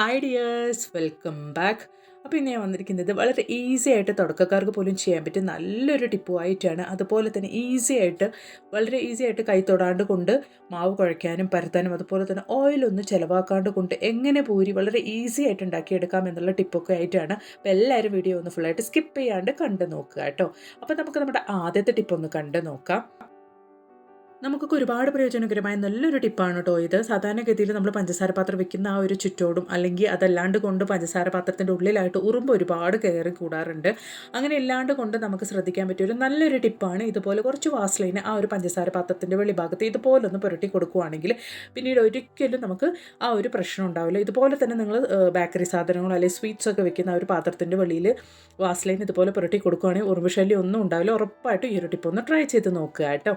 Hi dears welcome back അപ്പോൾ ഇന്ന് ഞാൻ വന്നിരിക്കുന്നത് വളരെ ഈസി ആയിട്ട് തുടക്കക്കാർക്ക് പോലും ചെയ്യാൻ പറ്റും നല്ലൊരു ടിപ്പുമായിട്ടാണ് അതുപോലെ തന്നെ ഈസി ആയിട്ട് വളരെ ഈസി ആയിട്ട് കൈ തൊടാണ്ട് കൊണ്ട് മാവ് കുഴയ്ക്കാനും പരത്താനും അതുപോലെ തന്നെ ഓയിലൊന്നും ചിലവാക്കാണ്ട് കൊണ്ട് എങ്ങനെ പൂരി വളരെ ഈസി ആയിട്ട് ഉണ്ടാക്കിയെടുക്കാം എന്നുള്ള ടിപ്പൊക്കെ ആയിട്ടാണ്. അപ്പോൾ എല്ലാവരും വീഡിയോ ഒന്ന് ഫുള്ളായിട്ട് സ്കിപ്പ് ചെയ്യാണ്ട് കണ്ടു നോക്കുക കേട്ടോ. അപ്പോൾ നമുക്ക് നമ്മുടെ ആദ്യത്തെ ടിപ്പൊന്ന് കണ്ട് നോക്കാം. നമുക്കൊക്കെ ഒരുപാട് പ്രയോജനകരമായ നല്ലൊരു ടിപ്പാണ് കേട്ടോ ഇത്. സാധാരണഗതിയിൽ നമ്മൾ പഞ്ചസാര പാത്രം വെക്കുന്ന ആ ഒരു ചുറ്റോടും അല്ലെങ്കിൽ അതല്ലാണ്ട് കൊണ്ട് പഞ്ചസാര പാത്രത്തിന്റെ ഉള്ളിലായിട്ട് ഉറുമ്പ് ഒരുപാട് കയറി കൂടാറുണ്ട്. അങ്ങനെ ഇല്ലാണ്ട് കൊണ്ട് നമുക്ക് ശ്രദ്ധിക്കാൻ പറ്റിയ ഒരു നല്ലൊരു ടിപ്പാണ് ഇതുപോലെ കുറച്ച് വാസ്ലൈന് ആ ഒരു പഞ്ചസാര പാത്രത്തിന്റെ വെളിഭാഗത്ത് ഇതുപോലെ ഒന്ന് പുരട്ടി കൊടുക്കുകയാണെങ്കിൽ പിന്നീട് ഒരിക്കലും നമുക്ക് ആ ഒരു പ്രശ്നം ഉണ്ടാവില്ല. ഇതുപോലെ തന്നെ നിങ്ങൾ ബേക്കറി സാധനങ്ങളോ അല്ലെങ്കിൽ സ്വീറ്റ്സ് ഒക്കെ വെക്കുന്ന ആ ഒരു പാത്രത്തിന്റെ വെളിയിൽ വാസ്ലൈൻ ഇതുപോലെ പുരട്ടി കൊടുക്കുകയാണെങ്കിൽ ഉറുമ്പ് ശല്യം ഒന്നും ഉണ്ടാവില്ല. ഉറപ്പായിട്ടും ഈ ഒരു ടിപ്പ് ഒന്ന് ട്രൈ ചെയ്ത് നോക്കുക കേട്ടോ.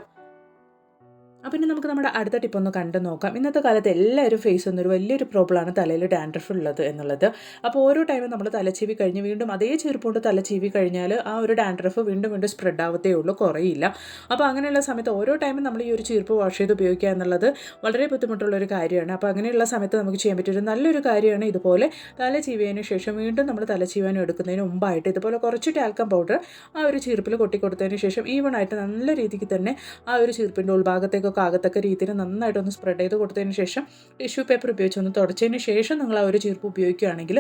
അപ്പം ഇനി നമുക്ക് നമ്മുടെ അടുത്ത ടിപ്പ് ഒന്ന് കണ്ടു നോക്കാം. ഇന്നത്തെ കാലത്ത് എല്ലാവരും ഫേസ് ചെയ്യുന്ന ഒരു വലിയൊരു പ്രോബ്ലമാണ് തലയിൽ ഡാൻഡ്രഫ് ഉള്ളത് എന്നുള്ളത്. അപ്പോൾ ഓരോ ടൈമും നമ്മൾ തലച്ചീവി കഴിഞ്ഞ് വീണ്ടും അതേ ചെറുപ്പോണ്ട് തലച്ചീവി കഴിഞ്ഞാൽ ആ ഒരു ഡാൻഡ്രഫ് വീണ്ടും വീണ്ടും സ്പ്രെഡ് ആവത്തേ ഉള്ളൂ കുറയില്ല. അപ്പോൾ അങ്ങനെയുള്ള സമയത്ത് ഓരോ ടൈമും നമ്മൾ ഈ ഒരു ചീർപ്പ് വാഷ് ചെയ്ത് ഉപയോഗിക്കുക എന്നുള്ളത് വളരെ ബുദ്ധിമുട്ടുള്ള ഒരു കാര്യമാണ്. അപ്പോൾ അങ്ങനെയുള്ള സമയത്ത് നമുക്ക് ചെയ്യാൻ പറ്റിയൊരു നല്ലൊരു കാര്യമാണ് ഇതുപോലെ തല ചീവിയതിന് ശേഷം വീണ്ടും നമ്മൾ തല ചീവാനും എടുക്കുന്നതിന് മുമ്പായിട്ട് ഇതുപോലെ കുറച്ച് ടാൽക്കം പൗഡർ ആ ഒരു ചീർപ്പിൽ കൊട്ടിക്കൊടുത്തതിന് ശേഷം ഈവൺ ആയിട്ട് നല്ല രീതിക്ക് തന്നെ ആ ഒരു ചീർപ്പിന്റെ ഉൾഭാഗത്തേക്ക് ഒക്കെ ആകത്തക്ക രീതിയിൽ നന്നായിട്ടൊന്ന് സ്പ്രെഡ് ചെയ്ത് കൊടുത്തതിന് ശേഷം ടിഷ്യൂ പേപ്പർ ഉപയോഗിച്ച് ഒന്ന് തുടച്ചതിന് ശേഷം നിങ്ങൾ ആ ഒരു ചീർപ്പ് ഉപയോഗിക്കുകയാണെങ്കിൽ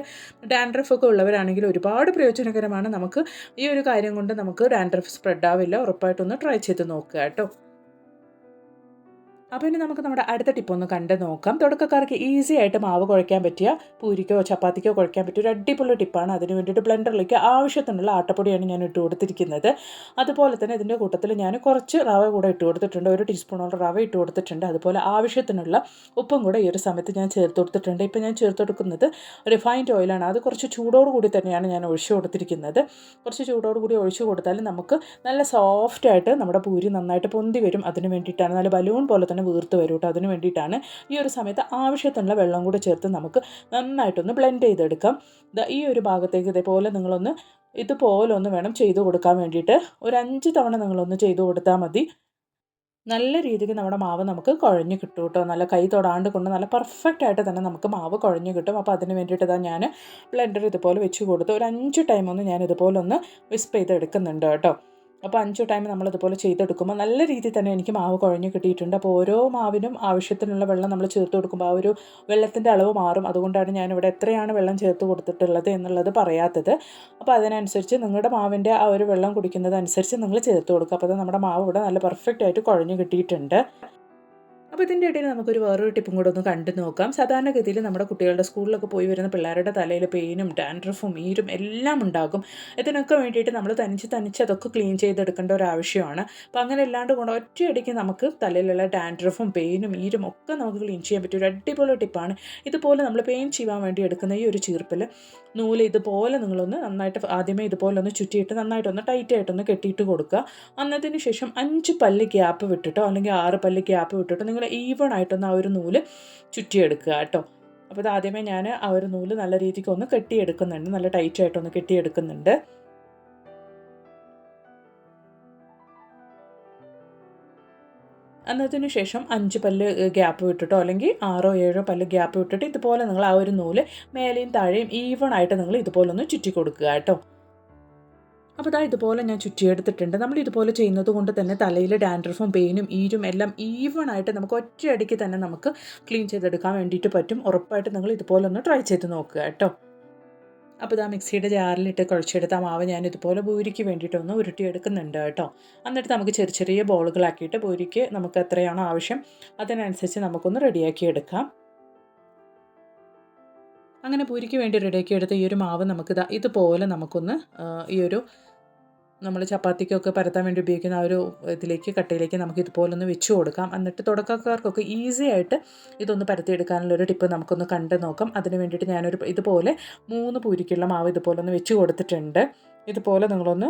ഡാൻഡ്രഫ് ഒക്കെ ഉള്ളവരാണെങ്കിൽ ഒരുപാട് പ്രയോജനകരമാണ്. നമുക്ക് ഈ ഒരു കാര്യം കൊണ്ട് നമുക്ക് ഡാൻഡ്രഫ് സ്പ്രെഡ് ആവില്ല. ഉറപ്പായിട്ടൊന്ന് ട്രൈ ചെയ്ത് നോക്കുക കേട്ടോ. അപ്പോൾ ഇനി നമുക്ക് നമ്മുടെ അടുത്ത ടിപ്പ് ഒന്ന് കണ്ട് നോക്കാം. തുടക്കക്കാർക്ക് ഈസി ആയിട്ട് മാവ് കുഴയ്ക്കാൻ പറ്റിയ പൂരിക്കോ ചപ്പാത്തിക്കോ കുഴയ്ക്കാൻ പറ്റിയ ഒരു അടിപൊളി ടിപ്പാണ് അതിന് വേണ്ടിയിട്ട് ബ്ലെൻഡറിലേക്ക് ആവശ്യത്തിനുള്ള ആട്ടപ്പൊടിയാണ് ഞാൻ ഇട്ട് കൊടുത്തിരിക്കുന്നത്. അതുപോലെ തന്നെ ഇതിന്റെ കൂട്ടത്തിൽ ഞാൻ കുറച്ച് റവ കൂടെ ഇട്ട് കൊടുത്തിട്ടുണ്ട്. ഒരു ടീസ്പൂണോളം റവ ഇട്ട് കൊടുത്തിട്ടുണ്ട്. അതുപോലെ ആവശ്യത്തിനുള്ള ഉപ്പും കൂടെ ഈ ഒരു സമയത്ത് ഞാൻ ചേർത്ത് കൊടുത്തിട്ടുണ്ട്. ഇപ്പോൾ ഞാൻ ചേർത്ത് കൊടുക്കുന്നത് റിഫൈൻഡ് ഓയിലാണ് അത് കുറച്ച് ചൂടോട് കൂടി തന്നെയാണ് ഞാൻ ഒഴിച്ചു കൊടുത്തിരിക്കുന്നത്. കുറച്ച് ചൂടോട് കൂടി ഒഴിച്ചു കൊടുത്താൽ നമുക്ക് നല്ല സോഫ്റ്റായിട്ട് നമ്മുടെ പൂരി നന്നായിട്ട് പൊന്തി വരും. അതിന് വേണ്ടിയിട്ടാണ്. നല്ല ബലൂൺ പോലെ തന്നെ വീർത്ത് വരും കേട്ടോ അതിന് വേണ്ടിയിട്ടാണ് ഈ ഒരു സമയത്ത് ആവശ്യത്തിനുള്ള വെള്ളം കൂടെ ചേർത്ത് നമുക്ക് നന്നായിട്ടൊന്ന് ബ്ലെൻഡ് ചെയ്തെടുക്കാം. ഈ ഒരു ഭാഗത്തേക്ക് ഇതേപോലെ നിങ്ങളൊന്ന് ഇതുപോലെ ഒന്ന് വേണം ചെയ്തു കൊടുക്കാൻ വേണ്ടിയിട്ട്. ഒരു അഞ്ച് തവണ നിങ്ങളൊന്ന് ചെയ്തു കൊടുത്താൽ മതി. നല്ല രീതിക്ക് നമ്മുടെ മാവ് നമുക്ക് കുഴഞ്ഞ് കിട്ടും കേട്ടോ നല്ല കൈ തൊടാണ്ട് കൊണ്ട് നല്ല പെർഫെക്റ്റ് ആയിട്ട് തന്നെ നമുക്ക് മാവ് കുഴഞ്ഞ് കിട്ടും. അപ്പോൾ അതിന് വേണ്ടിയിട്ട് തന്നെ ഞാൻ ബ്ലെൻഡർ ഇതുപോലെ വെച്ച് കൊടുത്ത് ഒരു അഞ്ച് ടൈം ഒന്ന് ഞാൻ ഇതുപോലെ ഒന്ന് വിസ്പ് ചെയ്ത് എടുക്കുന്നുണ്ട് കേട്ടോ. അപ്പോൾ അഞ്ചു ടൈം നമ്മൾ നമ്മളിതുപോലെ ചെയ്തെടുക്കുമ്പോൾ നല്ല രീതിയിൽ തന്നെ എനിക്ക് മാവ് കുഴഞ്ഞ് കിട്ടിയിട്ടുണ്ട്. അപ്പോൾ ഓരോ മാവിനും ആവശ്യത്തിനുള്ള വെള്ളം നമ്മൾ ചേർത്ത് കൊടുക്കുമ്പോൾ ആ ഒരു വെള്ളത്തിന്റെ അളവ് മാറും. അതുകൊണ്ടാണ് ഞാനിവിടെ എത്രയാണ് വെള്ളം ചേർത്ത് കൊടുത്തിട്ടുള്ളത് എന്നുള്ളത് പറയാത്തത്. അപ്പോൾ അതിനനുസരിച്ച് നിങ്ങളുടെ മാവിന്റെ ആ ഒരു വെള്ളം കുടിക്കുന്നത് അനുസരിച്ച് നിങ്ങൾ ചേർത്ത് കൊടുക്കുക. അപ്പോൾ നമ്മുടെ മാവ് ഇവിടെ നല്ല പെർഫെക്റ്റ് ആയിട്ട് കുഴഞ്ഞ് കിട്ടിയിട്ടുണ്ട്. അപ്പോൾ ഇതിന്റെ ഇടയിൽ നമുക്കൊരു വേറൊരു ടിപ്പും കൂടെ ഒന്ന് കണ്ടു നോക്കാം. സാധാരണഗതിയിൽ നമ്മുടെ കുട്ടികളുടെ സ്കൂളിലൊക്കെ പോയി വരുന്ന പിള്ളേരുടെ തലയിൽ പെയിനും ഡാൻഡ്രഫും ഈരും എല്ലാം ഉണ്ടാകും. ഇതിനൊക്കെ വേണ്ടിയിട്ട് നമ്മൾ തനിച്ച് തനിച്ച് അതൊക്കെ ക്ലീൻ ചെയ്തെടുക്കേണ്ട ഒരു ആവശ്യമാണ്. അപ്പോൾ അങ്ങനെ അല്ലാണ്ട് കൊണ്ട് ഒറ്റയടിക്ക് നമുക്ക് തലയിലുള്ള ഡാൻഡ്രഫും പെയിനും ഈരും ഒക്കെ നമുക്ക് ക്ലീൻ ചെയ്യാൻ പറ്റും ഒരു അടിപൊളി ടിപ്പാണ്. ഇതുപോലെ നമ്മൾ പെയിൻ ചെയ്യാൻ വേണ്ടി എടുക്കുന്ന ഈ ഒരു ചീർപ്പിൽ നൂൽ ഇതുപോലെ നിങ്ങളൊന്ന് നന്നായിട്ട് ആദ്യമേ ഇതുപോലെ ഒന്ന് ചുറ്റിയിട്ട് നന്നായിട്ടൊന്ന് ടൈറ്റായിട്ടൊന്ന് കെട്ടിയിട്ട് കൊടുക്കുക. അന്നതിന് ശേഷം അഞ്ച് പല്ല് ഗ്യാപ്പ് വിട്ടിട്ടോ അല്ലെങ്കിൽ ആറ് പല്ല് ഗ്യാപ്പ് വിട്ടിട്ടോ നിങ്ങൾ ഈവൺ ആയിട്ടൊന്ന് ആ ഒരു നൂൽ ചുറ്റിയെടുക്കുക കേട്ടോ. അപ്പോൾ ഇതാദ്യമേ ഞാൻ ആ ഒരു നൂൽ നല്ല രീതിക്ക് ഒന്ന് കെട്ടിയെടുക്കുന്നുണ്ട്. നല്ല ടൈറ്റായിട്ടൊന്ന് കെട്ടിയെടുക്കുന്നുണ്ട്. എന്നതിന് ശേഷം അഞ്ച് പല്ല് ഗ്യാപ്പ് വിട്ടിട്ടോ? അല്ലെങ്കിൽ ആറോ ഏഴോ പല്ല് ഗ്യാപ്പ് വിട്ടിട്ട് ഇതുപോലെ നിങ്ങൾ ആ ഒരു നൂൽ മേലെയും താഴെയും ഈവൺ ആയിട്ട് നിങ്ങൾ ഇതുപോലെ ഒന്ന് ചുറ്റി കൊടുക്കുക കേട്ടോ. അപ്പോൾ ഇതാ ഇതുപോലെ ഞാൻ ചുറ്റിയെടുത്തിട്ടുണ്ട്. നമ്മൾ ഇതുപോലെ ചെയ്യുന്നത് കൊണ്ട് തന്നെ തലയിൽ ഡാൻഡ്രഫും പെയിനും ഈരും എല്ലാം ഈവൺ ആയിട്ട് നമുക്ക് ഒറ്റയടിക്ക് തന്നെ നമുക്ക് ക്ലീൻ ചെയ്തെടുക്കാൻ വേണ്ടിയിട്ട് പറ്റും. ഉറപ്പായിട്ട് നിങ്ങൾ ഇതുപോലെ ഒന്ന് ട്രൈ ചെയ്ത് നോക്കുക കേട്ടോ. അപ്പോൾ ഇതാ മിക്സിയുടെ ജാറിലിട്ട് കുഴച്ചെടുത്ത മാവ് ഞാൻ ഇതുപോലെ പൂരിക്ക് വേണ്ടിയിട്ടൊന്ന് ഉരുട്ടിയെടുക്കുന്നുണ്ട് കേട്ടോ. എന്നിട്ട് നമുക്ക് ചെറിയ ചെറിയ ബോളുകളാക്കിയിട്ട് ഭൂരിക്ക് നമുക്ക് എത്രയാണോ ആവശ്യം അതിനനുസരിച്ച് നമുക്കൊന്ന് റെഡിയാക്കി എടുക്കാം. അങ്ങനെ പൂരിക്ക് വേണ്ടി റെഡിയാക്കി എടുത്ത ഈ ഒരു മാവ് നമുക്ക് ഇതുപോലെ നമുക്കൊന്ന് ഈ ഒരു നമ്മൾ ചപ്പാത്തിക്കൊക്കെ പരത്താൻ വേണ്ടി ഉപയോഗിക്കുന്ന ആ ഒരു ഇതിലേക്ക് കട്ടയിലേക്ക് നമുക്ക് ഇതുപോലെ ഒന്ന് വെച്ച് കൊടുക്കാം. എന്നിട്ട് തുടക്കക്കാർക്കൊക്കെ ഈസി ആയിട്ട് ഇതൊന്ന് പരത്തിയെടുക്കാനുള്ള ഒരു ടിപ്പ് നമുക്കൊന്ന് കണ്ട് നോക്കാം. അതിന് വേണ്ടിയിട്ട് ഞാനൊരു ഇതുപോലെ മൂന്ന് പൂരിക്കുള്ള മാവ് ഇതുപോലെ ഒന്ന് വെച്ച് കൊടുത്തിട്ടുണ്ട്. ഇതുപോലെ നിങ്ങളൊന്ന്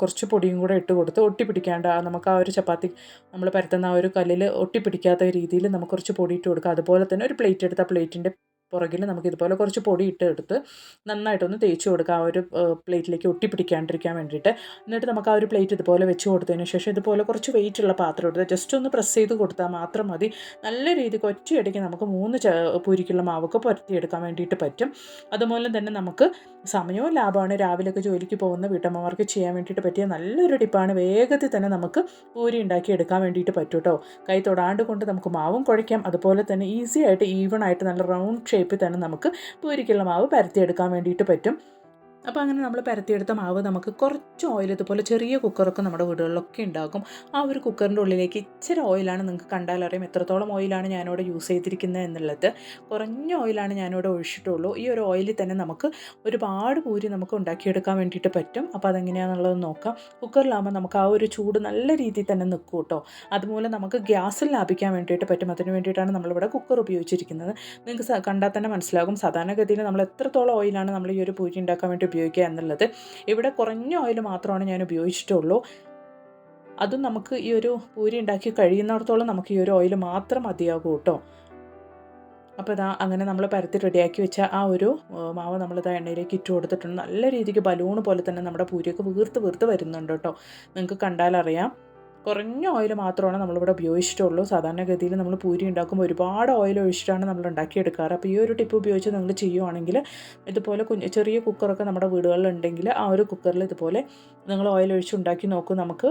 കുറച്ച് പൊടിയും കൂടെ ഇട്ട് കൊടുത്ത് ഒട്ടിപ്പിടിക്കാണ്ട് നമുക്ക് ആ ഒരു ചപ്പാത്തി നമ്മൾ പരത്തുന്ന ആ ഒരു കല്ലിൽ ഒട്ടിപ്പിടിക്കാത്ത രീതിയിൽ നമുക്ക് കുറച്ച് പൊടി ഇട്ട് കൊടുക്കാം. അതുപോലെ തന്നെ ഒരു പ്ലേറ്റ് എടുത്ത പ്ലേറ്റിന്റെ പുറകിൽ നമുക്ക് ഇതുപോലെ കുറച്ച് പൊടി ഇട്ട് എടുത്ത് നന്നായിട്ടൊന്ന് തേച്ച് കൊടുക്കുക. ആ ഒരു പ്ലേറ്റിലേക്ക് ഒട്ടിപ്പിടിക്കാണ്ടിരിക്കാൻ വേണ്ടിയിട്ട്. എന്നിട്ട് നമുക്ക് ആ ഒരു പ്ലേറ്റ് ഇതുപോലെ വെച്ച് കൊടുത്തതിന് ശേഷം ഇതുപോലെ കുറച്ച് വെയിറ്റ് ഉള്ള പാത്രം എടുത്ത് ജസ്റ്റ് ഒന്ന് പ്രസ് ചെയ്ത് കൊടുത്താൽ മാത്രം മതി. നല്ല രീതിക്ക് ഒറ്റയടിക്ക് നമുക്ക് മൂന്ന് പൂരിക്കുള്ള മാവൊക്കെ പുരത്തിയെടുക്കാൻ വേണ്ടിയിട്ട് പറ്റും. അതുപോലെ തന്നെ നമുക്ക് സമയവും ലാഭമാണ്. രാവിലെയൊക്കെ ജോലിക്ക് പോകുന്ന വീട്ടമ്മമാർക്ക് ചെയ്യാൻ വേണ്ടിയിട്ട് പറ്റിയ നല്ലൊരു ടിപ്പാണ്. വേഗത്തിൽ തന്നെ നമുക്ക് പൂരി ഉണ്ടാക്കി എടുക്കാൻ വേണ്ടിയിട്ട് പറ്റും കേട്ടോ കൈ തൊടാണ്ട് കൊണ്ട് നമുക്ക് മാവും കുഴയ്ക്കാം. അതുപോലെ തന്നെ ഈസി ആയിട്ട് ഈവൺ ആയിട്ട് നല്ല റൗണ്ട് ഷേപ്പിൽ തന്നെ നമുക്ക് പൂരിക്കുള്ള മാവ് പരത്തിയെടുക്കാൻ വേണ്ടിയിട്ട് പറ്റും. അപ്പോൾ അങ്ങനെ നമ്മൾ പരത്തിയെടുത്ത മാവ് നമുക്ക് കുറച്ച് ഓയിൽ ഇതുപോലെ ചെറിയ കുക്കറൊക്കെ നമ്മുടെ വീടുകളിലൊക്കെ ഉണ്ടാക്കും ആ ഒരു കുക്കറിന്റെ ഉള്ളിലേക്ക് ഇച്ചിരി ഓയിലാണ് നിങ്ങൾക്ക് കണ്ടാൽ അറിയാം എത്രത്തോളം ഓയിലാണ് ഞാനിവിടെ യൂസ് ചെയ്തിരിക്കുന്നത് എന്നുള്ളത്. കുറഞ്ഞ ഓയിലാണ് ഞാനിവിടെ ഒഴിച്ചിട്ടുള്ളൂ. ഈ ഒരു ഓയിലിൽ തന്നെ നമുക്ക് ഒരുപാട് പൂരി നമുക്ക് ഉണ്ടാക്കിയെടുക്കാൻ വേണ്ടിയിട്ട് പറ്റും. അപ്പോൾ അതെങ്ങനെയാണെന്നുള്ളത് നോക്കാം. കുക്കറിലാകുമ്പോൾ നമുക്ക് ആ ഒരു ചൂട് നല്ല രീതിയിൽ തന്നെ നിൽക്കും കേട്ടോ. അതുമൂലം നമുക്ക് ഗ്യാസിൽ ലാഭിക്കാൻ വേണ്ടിയിട്ട് പറ്റും. അതിന് വേണ്ടിയിട്ടാണ് നമ്മളിവിടെ കുക്കർ ഉപയോഗിച്ചിരിക്കുന്നത്. നിങ്ങൾക്ക് കണ്ടാൽ തന്നെ മനസ്സിലാകും. സാധാരണഗതിയിൽ നമ്മൾ എത്രത്തോളം ഓയിലാണ് നമ്മൾ ഈ ഒരു പൂരി ഉണ്ടാക്കാൻ വേണ്ടി ഉപയോഗിക്കുക എന്നുള്ളത്. ഇവിടെ കുറഞ്ഞ ഓയിൽ മാത്രമാണ് ഞാൻ ഉപയോഗിച്ചിട്ടുള്ളൂ. അതും നമുക്ക് ഈ ഒരു പൂരി ഉണ്ടാക്കി കഴിയുന്നിടത്തോളം നമുക്ക് ഈ ഒരു ഓയിൽ മാത്രം മതിയാകും കേട്ടോ. അപ്പോൾ ഇതാ അങ്ങനെ നമ്മൾ പരത്തി റെഡിയാക്കി വെച്ച ആ ഒരു മാവ് നമ്മളിതാ എണ്ണയിലേക്ക് ഇട്ട് കൊടുത്തിട്ടുണ്ട്. നല്ല രീതിക്ക് ബലൂൺ പോലെ തന്നെ നമ്മുടെ പൂരിയൊക്കെ വീർത്ത് വീർത്ത് വരുന്നുണ്ട് കേട്ടോ. നിങ്ങൾക്ക് കണ്ടാലറിയാം. കുറഞ്ഞ ഓയിൽ മാത്രമാണ് നമ്മളിവിടെ ഉപയോഗിച്ചിട്ടുള്ളൂ. സാധാരണഗതിയിൽ നമ്മൾ പൂരി ഉണ്ടാക്കുമ്പോൾ ഒരുപാട് ഓയിൽ ഒഴിച്ചിട്ടാണ് നമ്മൾ ഉണ്ടാക്കിയെടുക്കാറ്. അപ്പോൾ ഈ ഒരു ടിപ്പ് ഉപയോഗിച്ച് നിങ്ങൾ ചെയ്യുവാണെങ്കിൽ ഇതുപോലെ ചെറിയ കുക്കറൊക്കെ നമ്മുടെ വീടുകളിലുണ്ടെങ്കിൽ ആ ഒരു കുക്കറിൽ ഇതുപോലെ നിങ്ങൾ ഓയിൽ ഒഴിച്ച് ഉണ്ടാക്കി നോക്കും. നമുക്ക്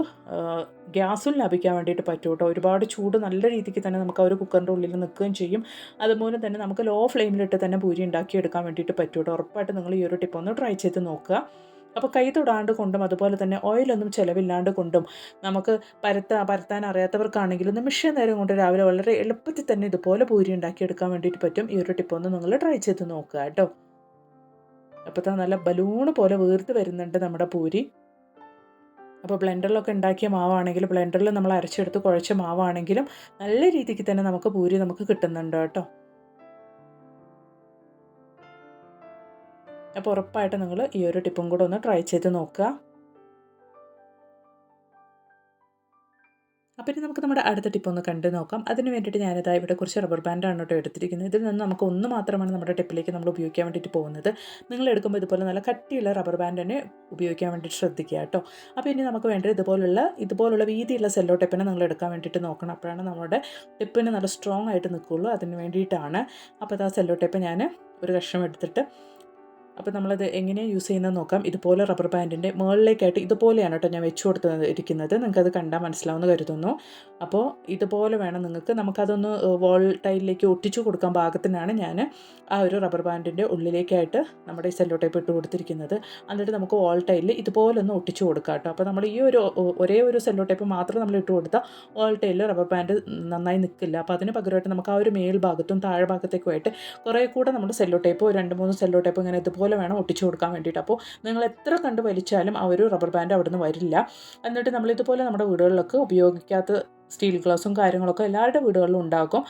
ഗ്യാസും ലാഭിക്കാൻ വേണ്ടിയിട്ട് പറ്റും കേട്ടോ. ഒരുപാട് ചൂട് നല്ല രീതിക്ക് തന്നെ നമുക്ക് ആ ഒരു കുക്കറിന്റെ ഉള്ളിൽ നിൽക്കുകയും ചെയ്യും. അതുപോലെ തന്നെ നമുക്ക് ലോ ഫ്ലെയിമിലിട്ട് തന്നെ പൂരി ഉണ്ടാക്കിയെടുക്കാൻ വേണ്ടിയിട്ട് പറ്റും കേട്ടോ. ഉറപ്പായിട്ട് നിങ്ങൾ ഈ ഒരു ടിപ്പ് ഒന്ന് ട്രൈ ചെയ്ത് നോക്കുക. അപ്പോൾ കൈ തൊടാണ്ട് കൊണ്ടും അതുപോലെ തന്നെ ഓയിലൊന്നും ചിലവില്ലാണ്ട് കൊണ്ടും നമുക്ക് പരത്താ പരത്താൻ അറിയാത്തവർക്കാണെങ്കിലും നിമിഷ നേരം കൊണ്ട് രാവിലെ വളരെ എളുപ്പത്തിൽ തന്നെ ഇതുപോലെ പൂരി ഉണ്ടാക്കിയെടുക്കാൻ വേണ്ടിയിട്ട് പറ്റും. ഈ ഒരു ടിപ്പ് ഒന്ന് നിങ്ങൾ ട്രൈ ചെയ്ത് നോക്കുക കേട്ടോ. അപ്പോൾ നല്ല ബലൂണ് പോലെ വീർത്ത് വരുന്നുണ്ട് നമ്മുടെ പൂരി. അപ്പോൾ ബ്ലെൻഡറിലൊക്കെ ഉണ്ടാക്കിയ മാവാണെങ്കിൽ ബ്ലെൻഡറിൽ നമ്മൾ അരച്ചെടുത്ത് കുഴച്ച മാവാണെങ്കിലും നല്ല രീതിക്ക് തന്നെ നമുക്ക് പൂരി നമുക്ക് കിട്ടുന്നുണ്ട് കേട്ടോ. അപ്പോൾ ഉറപ്പായിട്ട് നിങ്ങൾ ഈ ഒരു ടിപ്പും കൂടെ ഒന്ന് ട്രൈ ചെയ്ത് നോക്കുക. അപ്പോൾ ഇനി നമുക്ക് നമ്മുടെ അടുത്ത ടിപ്പ് ഒന്ന് കണ്ടു നോക്കാം. അതിന് വേണ്ടിയിട്ട് ഞാനിതാ ഇവിടെ കുറച്ച് റബ്ബർ ബാൻഡാണ് കേട്ടോ എടുത്തിരിക്കുന്നത്. ഇതിൽ നിന്ന് നമുക്ക് ഒന്ന് മാത്രമാണ് നമ്മുടെ ടിപ്പിലേക്ക് നമ്മൾ ഉപയോഗിക്കാൻ വേണ്ടിയിട്ട് പോകുന്നത്. നിങ്ങൾ എടുക്കുമ്പോൾ ഇതുപോലെ നല്ല കട്ടിയുള്ള റബ്ബർ ബാൻഡ് തന്നെ ഉപയോഗിക്കാൻ വേണ്ടിയിട്ട് ശ്രദ്ധിക്കുക കേട്ടോ. അപ്പോൾ ഇനി നമുക്ക് വേണ്ടത് ഇതുപോലുള്ള ഇതുപോലുള്ള വീതിയുള്ള സെല്ലോ ടിപ്പിനെ നിങ്ങൾ എടുക്കാൻ വേണ്ടിയിട്ട് നോക്കണം. അപ്പോഴാണ് നമ്മുടെ ടിപ്പിന് നല്ല സ്ട്രോങ് ആയിട്ട് നിൽക്കുകയുള്ളൂ. അതിന് വേണ്ടിയിട്ടാണ്. അപ്പോൾ ആ സെല്ലോ ടിപ്പ് ഞാൻ ഒരു കഷ്ണം എടുത്തിട്ട് അപ്പോൾ നമ്മളത് എങ്ങനെയാണ് യൂസ് ചെയ്യുന്നത് നോക്കാം. ഇതുപോലെ റബ്ബർ ബാൻഡിന്റെ മുകളിലേക്കായിട്ട് ഇതുപോലെയാണ് കേട്ടോ ഞാൻ വെച്ച് കൊടുത്തത് ഇരിക്കുന്നത്. നിങ്ങൾക്കത് കണ്ടാൽ മനസ്സിലാവുമെന്ന് കരുതുന്നു. അപ്പോൾ ഇതുപോലെ വേണം നിങ്ങൾക്ക് നമുക്കതൊന്ന് വോൾ ടൈലിലേക്ക് ഒട്ടിച്ചു കൊടുക്കാൻ പാകത്തിനാണ് ഞാൻ ആ ഒരു റബ്ബർ ബാൻഡിന്റെ ഉള്ളിലേക്കായിട്ട് നമ്മുടെ സെല്ലോ ടൈപ്പ് ഇട്ട് കൊടുത്തിരിക്കുന്നത്. എന്നിട്ട് നമുക്ക് വോൾ ടൈലിൽ ഇതുപോലെ ഒന്ന് ഒട്ടിച്ചു കൊടുക്കാം കേട്ടോ. അപ്പോൾ നമ്മൾ ഈ ഒരു ഒരേ ഒരു സെല്ലോ ടൈപ്പ് മാത്രം നമ്മൾ ഇട്ട് കൊടുത്താൽ വോൾ ടൈലിൽ റബ്ബർ ബാൻഡ് നന്നായി നിൽക്കില്ല. അപ്പോൾ അതിന് പകരമായിട്ട് നമുക്ക് ആ ഒരു മേൽ ഭാഗത്തും താഴെ ഭാഗത്തേക്കുമായിട്ട് കുറേ കൂടെ നമ്മുടെ സെല്ലോ ടൈപ്പ് രണ്ട് മൂന്ന് സെല്ലോ ടൈപ്പ് ഇങ്ങനെ ഇതുപോലെ അതുപോലെ വേണം ഒട്ടിച്ചു കൊടുക്കാൻ വേണ്ടിയിട്ട്. അപ്പോൾ നിങ്ങൾ എത്ര കണ്ട് വലിച്ചാലും ആ ഒരു റബ്ബർ ബാൻഡ് അവിടെ നിന്ന് വരില്ല. എന്നിട്ട് നമ്മളിതുപോലെ നമ്മുടെ വീടുകളിലൊക്കെ ഉപയോഗിക്കാത്ത സ്റ്റീൽ ഗ്ലാസും കാര്യങ്ങളൊക്കെ എല്ലാവരുടെ വീടുകളിലും ഉണ്ടാക്കും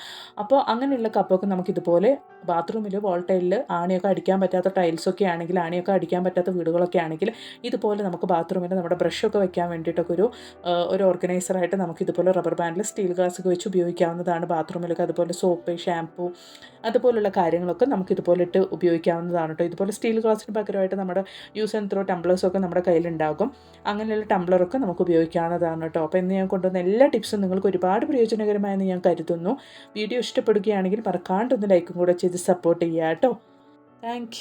അപ്പോൾ അങ്ങനെയുള്ള കപ്പൊക്കെ നമുക്കിതുപോലെ ബാത്റൂമിൽ വോൾ ടൈലിൽ ആണിയൊക്കെ അടിക്കാൻ പറ്റാത്ത ടൈൽസൊക്കെ ആണെങ്കിൽ ആണിയൊക്കെ അടിക്കാൻ പറ്റാത്ത വീടുകളൊക്കെ ആണെങ്കിൽ ഇതുപോലെ നമുക്ക് ബാത്റൂമിൽ നമ്മുടെ ബ്രഷൊക്കെ വെക്കാൻ വേണ്ടിയിട്ടൊക്കെ ഒരു ഒരു ഓർഗനൈസറായിട്ട് നമുക്ക് ഇതുപോലെ റബ്ബർ ബാൻഡിൽ സ്റ്റീൽ ഗ്ലാസ് ഒക്കെ വെച്ച് ഉപയോഗിക്കാവുന്നതാണ് ബാത്റൂമിലൊക്കെ. അതുപോലെ സോപ്പ് ഷാംപൂ അതുപോലുള്ള കാര്യങ്ങളൊക്കെ നമുക്ക് ഇതുപോലെ ഇട്ട് ഉപയോഗിക്കാവുന്നതാണ് കേട്ടോ ഇതുപോലെ സ്റ്റീൽ ഗ്ലാസിന് പകരമായിട്ട് നമ്മുടെ യൂസ് ആൻഡ് ത്രോ ടംബ്ലേഴ്സൊക്കെ നമ്മുടെ കയ്യിലുണ്ടാകും. അങ്ങനെയുള്ള ടംബ്ലറൊക്കെ നമുക്ക് ഉപയോഗിക്കാവുന്നതാണ് കേട്ടോ അപ്പോൾ ഇന്ന് ഞാൻ കൊണ്ടുവന്ന എല്ലാ ടിപ്സും നിങ്ങൾക്ക് ഒരുപാട് പ്രയോജനകരമായെന്ന് ഞാൻ കരുതുന്നു. വീഡിയോ ഇഷ്ടപ്പെടുകയാണെങ്കിൽ മറക്കാണ്ടൊന്ന് ലൈക്കും കൂടെ ചെയ്ത് സപ്പോർട്ട് ചെയ്യാം കേട്ടോ താങ്ക്